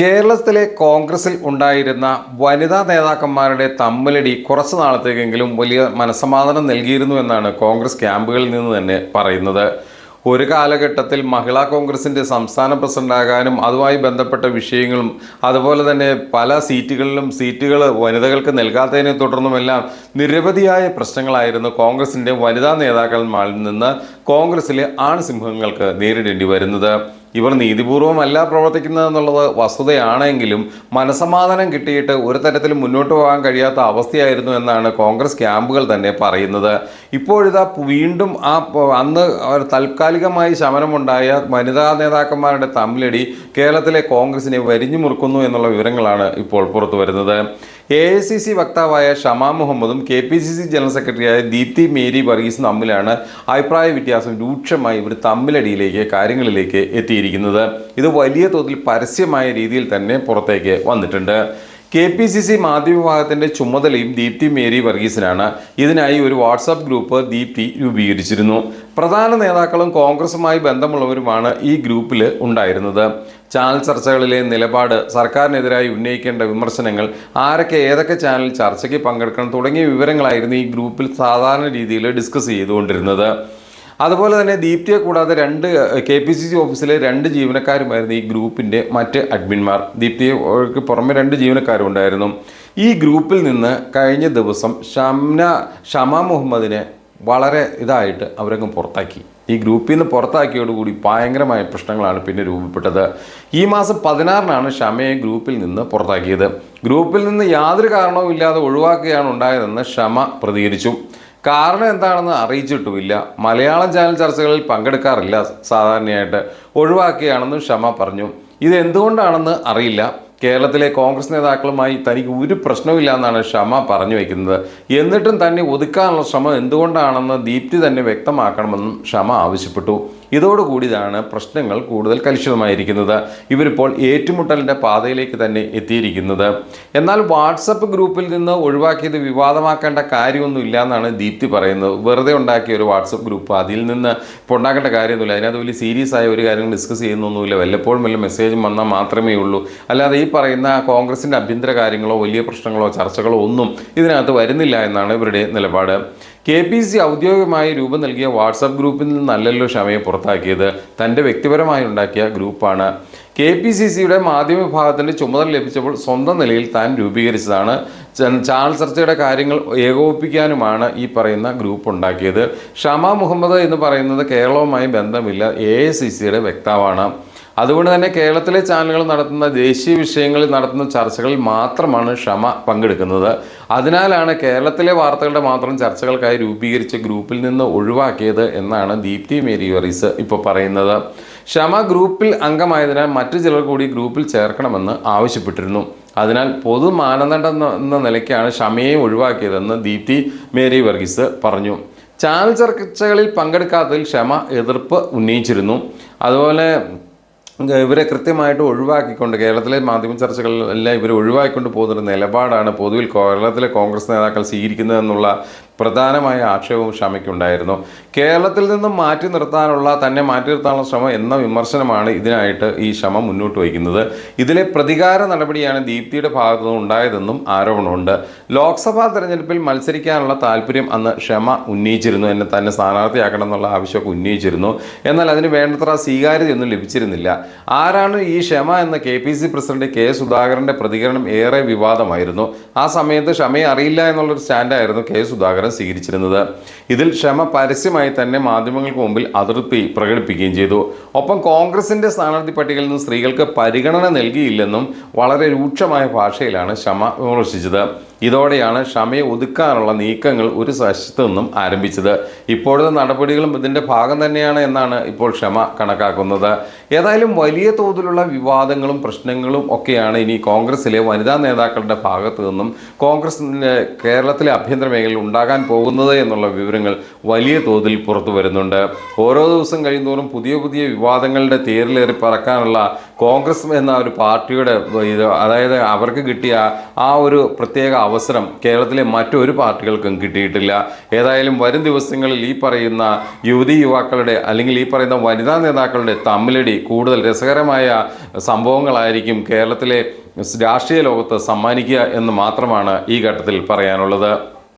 കേരളത്തിലെ കോൺഗ്രസിൽ ഉണ്ടായിരുന്ന വനിതാ നേതാക്കന്മാരുടെ തമ്മിലടി കുറച്ചു നാളത്തേക്കെങ്കിലും വലിയ മനസ്സമാധാനം നൽകിയിരുന്നു എന്നാണ് കോൺഗ്രസ് ക്യാമ്പുകളിൽ നിന്ന് തന്നെ പറയുന്നത്. ഒരു കാലഘട്ടത്തിൽ മഹിളാ കോൺഗ്രസിന്റെ സംസ്ഥാന പ്രസിഡന്റാകാനും അതുമായി ബന്ധപ്പെട്ട വിഷയങ്ങളും അതുപോലെ തന്നെ പല സീറ്റുകളിലും സീറ്റുകൾ വനിതകൾക്ക് നൽകാത്തതിനെ തുടർന്നുമെല്ലാം നിരവധിയായ പ്രശ്നങ്ങളായിരുന്നു കോൺഗ്രസിന്റെ വനിതാ നേതാക്കന്മാരിൽ നിന്ന് കോൺഗ്രസിലെ ആൺസിംഹങ്ങൾക്ക് നേരിടേണ്ടി വരുന്നത്. ഇവർ നീതിപൂർവമല്ല പ്രവർത്തിക്കുന്നതെന്നുള്ളത് വസ്തുതയാണെങ്കിലും മനസമാധാനം കിട്ടിയിട്ട് ഒരു തരത്തിലും മുന്നോട്ട് പോകാൻ കഴിയാത്ത അവസ്ഥയായിരുന്നു എന്നാണ് കോൺഗ്രസ് ക്യാമ്പുകൾ തന്നെ പറയുന്നത്. ഇപ്പോഴിതാ വീണ്ടും ആ അന്ന് താൽക്കാലികമായി ശമനമുണ്ടായ വനിതാ നേതാക്കന്മാരുടെ തമ്മിലടി കേരളത്തിലെ കോൺഗ്രസിനെ വരിഞ്ഞു മുറുക്കുന്നു എന്നുള്ള വിവരങ്ങളാണ് ഇപ്പോൾ പുറത്തു വരുന്നത്. എ സി സി വക്താവായ ഷമാ മുഹമ്മദും K P C C general സെക്രട്ടറിയായ ദീപ്തി മേരി വർഗീസും തമ്മിലാണ് അഭിപ്രായ വ്യത്യാസം രൂക്ഷമായി ഇവർ തമ്മിലടിയിലേക്ക് കാര്യങ്ങളിലേക്ക് എത്തിയിരിക്കുന്നത്. ഇത് വലിയ തോതിൽ പരസ്യമായ രീതിയിൽ തന്നെ പുറത്തേക്ക് വന്നിട്ടുണ്ട്. കെ പി സി സി മാധ്യമവിഭാഗത്തിന്റെ ചുമതലയും ദീപ്തി മേരി വർഗീസിനാണ്. ഇതിനായി ഒരു വാട്സാപ്പ് ഗ്രൂപ്പ് ദീപ്തി രൂപീകരിച്ചിരുന്നു. പ്രധാന നേതാക്കളും കോൺഗ്രസുമായി ബന്ധമുള്ളവരുമാണ് ഈ ഗ്രൂപ്പിൽ ഉണ്ടായിരുന്നത്. ചാനൽ ചർച്ചകളിലെ നിലപാട് സർക്കാരിനെതിരായി ഉന്നയിക്കേണ്ട വിമർശനങ്ങൾ ആരൊക്കെ ഏതൊക്കെ ചാനൽ ചർച്ചയ്ക്ക് പങ്കെടുക്കണം തുടങ്ങിയ വിവരങ്ങളായിരുന്നു ഈ ഗ്രൂപ്പിൽ സാധാരണ രീതിയിൽ ഡിസ്കസ് ചെയ്തുകൊണ്ടിരുന്നത്. അതുപോലെ തന്നെ ദീപ്തിയെ കൂടാതെ രണ്ട് കെ പി സി സി ഓഫീസിലെ രണ്ട് ജീവനക്കാരുമായിരുന്നു ഈ ഗ്രൂപ്പിന്റെ മറ്റ് അഡ്മിന്മാർ ദീപ്തിക്ക് പുറമെ രണ്ട് ജീവനക്കാരും ഉണ്ടായിരുന്നു ഈ ഗ്രൂപ്പിൽ നിന്ന് കഴിഞ്ഞ ദിവസം ഷംന ഷമ മുഹമ്മദിനെ വളരെ ഇതായിട്ട് അവരങ്ങ് പുറത്താക്കി. ഈ ഗ്രൂപ്പിൽ നിന്ന് പുറത്താക്കിയോടുകൂടി ഭയങ്കരമായ പ്രശ്നങ്ങളാണ് പിന്നെ രൂപപ്പെട്ടത്. ഈ മാസം പതിനാറിനാണ് ഷമയെ ഗ്രൂപ്പിൽ നിന്ന് പുറത്താക്കിയത്. ഗ്രൂപ്പിൽ നിന്ന് യാതൊരു കാരണവും ഇല്ലാതെ ഒഴിവാക്കുകയാണ് ഉണ്ടായതെന്ന് ഷമ പ്രതികരിച്ചു. കാരണം എന്താണെന്ന് അറിയിച്ചിട്ടുമില്ല. മലയാളം ചാനൽ ചർച്ചകളിൽ പങ്കെടുക്കാറില്ല സാധാരണയായിട്ട്. ഒഴിവാക്കിയാണെന്നും ഷമ പറഞ്ഞു. ഇത് എന്തുകൊണ്ടാണെന്ന് അറിയില്ല. കേരളത്തിലെ കോൺഗ്രസ് നേതാക്കളുമായി തനിക്ക് ഒരു പ്രശ്നവുമില്ല എന്നാണ് ഷമ പറഞ്ഞു വയ്ക്കുന്നത് എന്നിട്ടും തന്നെ ഒതുക്കാനുള്ള ശ്രമം എന്തുകൊണ്ടാണെന്ന് ദീപ്തി തന്നെ വ്യക്തമാക്കണമെന്നും ഷമ ആവശ്യപ്പെട്ടു. ഇതോടുകൂടിയതാണ് പ്രശ്നങ്ങൾ കൂടുതൽ കലുഷിതമായിരിക്കുന്നത്. ഇവരിപ്പോൾ ഏറ്റുമുട്ടലിന്റെ പാതയിലേക്ക് തന്നെ എത്തിയിരിക്കുന്നത്. എന്നാൽ വാട്സപ്പ് ഗ്രൂപ്പിൽ നിന്ന് ഒഴിവാക്കിയത് വിവാദമാക്കേണ്ട കാര്യമൊന്നുമില്ല എന്നാണ് ദീപ്തി പറയുന്നത്. വെറുതെ ഉണ്ടാക്കിയ ഒരു വാട്സപ്പ് ഗ്രൂപ്പ് അതിൽ നിന്ന് ഇപ്പോൾ ഉണ്ടാക്കേണ്ട കാര്യമൊന്നുമില്ല. അതിനകത്ത് വലിയ സീരിയസ് ആയ ഒരു കാര്യം ഡിസ്കസ് ചെയ്യുന്നൊന്നുമില്ല. വല്ലപ്പോഴും വല്ല മെസ്സേജും വന്നാൽ മാത്രമേ ഉള്ളൂ. അല്ലാതെ ഈ പറയുന്ന കോൺഗ്രസിന്റെ ആഭ്യന്തര കാര്യങ്ങളോ വലിയ പ്രശ്നങ്ങളോ ചർച്ചകളോ ഒന്നും ഇതിനകത്ത് വരുന്നില്ല എന്നാണ് ഇവരുടെ നിലപാട്. കെ പി സി ഔദ്യോഗികമായി രൂപം നൽകിയ വാട്സാപ്പ് ഗ്രൂപ്പിൽ നിന്നല്ലല്ലോ ഷമയെ പുറത്താക്കിയത്. തന്റെ വ്യക്തിപരമായി ഉണ്ടാക്കിയ ഗ്രൂപ്പാണ്. കെ പി സി സിയുടെ മാധ്യമ വിഭാഗത്തിന്റെ ചുമതല ലഭിച്ചപ്പോൾ സ്വന്തം നിലയിൽ താൻ രൂപീകരിച്ചതാണ്. ചാനൽ ചർച്ചയുടെ കാര്യങ്ങൾ ഏകോപിപ്പിക്കാനുമാണ് ഈ പറയുന്ന ഗ്രൂപ്പ് ഉണ്ടാക്കിയത്. ഷമ മുഹമ്മദ് എന്ന് പറയുന്നത് കേരളവുമായി ബന്ധമില്ല. എ ഐ സി സിയുടെ വക്താവാണ്. അതുകൊണ്ട് തന്നെ കേരളത്തിലെ ചാനലുകൾ നടത്തുന്ന ദേശീയ വിഷയങ്ങളിൽ നടത്തുന്ന ചർച്ചകളിൽ മാത്രമാണ് ക്ഷമ പങ്കെടുക്കുന്നത്. അതിനാലാണ് കേരളത്തിലെ വാർത്തകളുടെ മാത്രം ചർച്ചകൾക്കായി രൂപീകരിച്ച ഗ്രൂപ്പിൽ നിന്ന് ഒഴിവാക്കിയത് എന്നാണ് ദീപ്തി മേരി വറീസ് ഇപ്പോൾ പറയുന്നത്. ക്ഷമ ഗ്രൂപ്പിൽ അംഗമായതിനാൽ മറ്റു ചിലർ കൂടി ഗ്രൂപ്പിൽ ചേർക്കണമെന്ന് ആവശ്യപ്പെട്ടിരുന്നു. അതിനാൽ പൊതു മാനദണ്ഡം എന്ന- നിലയ്ക്കാണ് ക്ഷമയെ ഒഴിവാക്കിയതെന്ന് ദീപ്തി മേരി വർഗീസ് പറഞ്ഞു. ചാനൽ ചർച്ചകളിൽ പങ്കെടുക്കാത്തതിൽ ക്ഷമ എതിർപ്പ് ഉന്നയിച്ചിരുന്നു. അതുപോലെ ഇവരെ കൃത്യമായിട്ട് ഒഴിവാക്കിക്കൊണ്ട് കേരളത്തിലെ മാധ്യമ ചർച്ചകളിലെല്ലാം ഇവരെ ഒഴിവാക്കിക്കൊണ്ട് പോകുന്നൊരു നിലപാടാണ് പൊതുവിൽ കേരളത്തിലെ കോൺഗ്രസ് നേതാക്കൾ സ്വീകരിക്കുന്നതെന്നുള്ള പ്രധാനമായ ആക്ഷേപവും ക്ഷമയ്ക്കുണ്ടായിരുന്നു. കേരളത്തിൽ നിന്നും മാറ്റി നിർത്താനുള്ള തന്നെ മാറ്റി നിർത്താനുള്ള ശ്രമം എന്ന വിമർശനമാണ് ഇതിനായിട്ട് ഈ ക്ഷമ മുന്നോട്ട് വയ്ക്കുന്നത്. ഇതിലെ പ്രതികാര നടപടിയാണ് ദീപ്തിയുടെ ഭാഗത്തു ഉണ്ടായതെന്നും ആരോപണമുണ്ട്. ലോക്സഭാ തെരഞ്ഞെടുപ്പിൽ മത്സരിക്കാനുള്ള താല്പര്യം അന്ന് ക്ഷമ ഉന്നയിച്ചിരുന്നു. എന്നെ തന്നെ സ്ഥാനാർത്ഥിയാക്കണം എന്നുള്ള ആവശ്യമൊക്കെ ഉന്നയിച്ചിരുന്നു. എന്നാൽ അതിന് വേണ്ടത്ര സ്വീകാര്യതയൊന്നും ലഭിച്ചിരുന്നില്ല. ആരാണ് ഈ ക്ഷമ എന്ന K P C president K സുധാകരന്റെ പ്രതികരണം ഏറെ വിവാദമായിരുന്നു. ആ സമയത്ത് ക്ഷമയെ അറിയില്ല എന്നുള്ളൊരു സ്റ്റാൻഡായിരുന്നു കെ സുധാകരൻ. സ്വീകരിച്ചിരുന്നത്. ഇതിൽ ക്ഷമ പരസ്യമായി തന്നെ മാധ്യമങ്ങൾക്ക് മുമ്പിൽ അതൃപ്തി പ്രകടിപ്പിക്കുകയും ചെയ്തു. ഒപ്പം കോൺഗ്രസിന്റെ സ്ഥാനാർത്ഥി പട്ടികയിൽ നിന്ന് സ്ത്രീകൾക്ക് പരിഗണന നൽകിയില്ലെന്നും വളരെ രൂക്ഷമായ ഭാഷയിലാണ് ക്ഷമ വിമർശിച്ചത്. ഇതോടെയാണ് ക്ഷമയെ ഒതുക്കാനുള്ള നീക്കങ്ങൾ ഒരു വശത്തു നിന്നും ആരംഭിച്ചത്. ഇപ്പോഴത്തെ നടപടികളും ഇതിന്റെ ഭാഗം തന്നെയാണ് എന്നാണ് ഇപ്പോൾ ക്ഷമ കണക്കാക്കുന്നത്. ഏതായാലും വലിയ തോതിലുള്ള വിവാദങ്ങളും പ്രശ്നങ്ങളും ഒക്കെയാണ് ഇനി കോൺഗ്രസിലെ വനിതാ നേതാക്കളുടെ ഭാഗത്തു നിന്നും കോൺഗ്രസ് കേരളത്തിലെ ആഭ്യന്തര മേഖലയിൽ ഉണ്ടാകാൻ പോകുന്നത് എന്നുള്ള വിവരങ്ങൾ വലിയ തോതിൽ പുറത്തു വരുന്നുണ്ട്. ഓരോ ദിവസം കഴിയുന്നതോറും പുതിയ പുതിയ വിവാദങ്ങളുടെ തേരിലേറി പറക്കാനുള്ള കോൺഗ്രസ് എന്ന ഒരു പാർട്ടിയുടെ ഇത് അതായത് അവർക്ക് കിട്ടിയ ആ ഒരു പ്രത്യേക അവസരം കേരളത്തിലെ മറ്റൊരു പാർട്ടികൾക്കും കിട്ടിയിട്ടില്ല. ഏതായാലും വരും ദിവസങ്ങളിൽ ഈ പറയുന്ന യുവതി യുവാക്കളുടെ അല്ലെങ്കിൽ ഈ പറയുന്ന വനിതാ നേതാക്കളുടെ തമ്മിലടി കൂടുതൽ രസകരമായ സംഭവങ്ങളായിരിക്കും കേരളത്തിലെ രാഷ്ട്രീയ ലോകത്ത് സമ്മാനിക്കുക എന്ന് മാത്രമാണ് ഈ ഘട്ടത്തിൽ പറയാനുള്ളത്.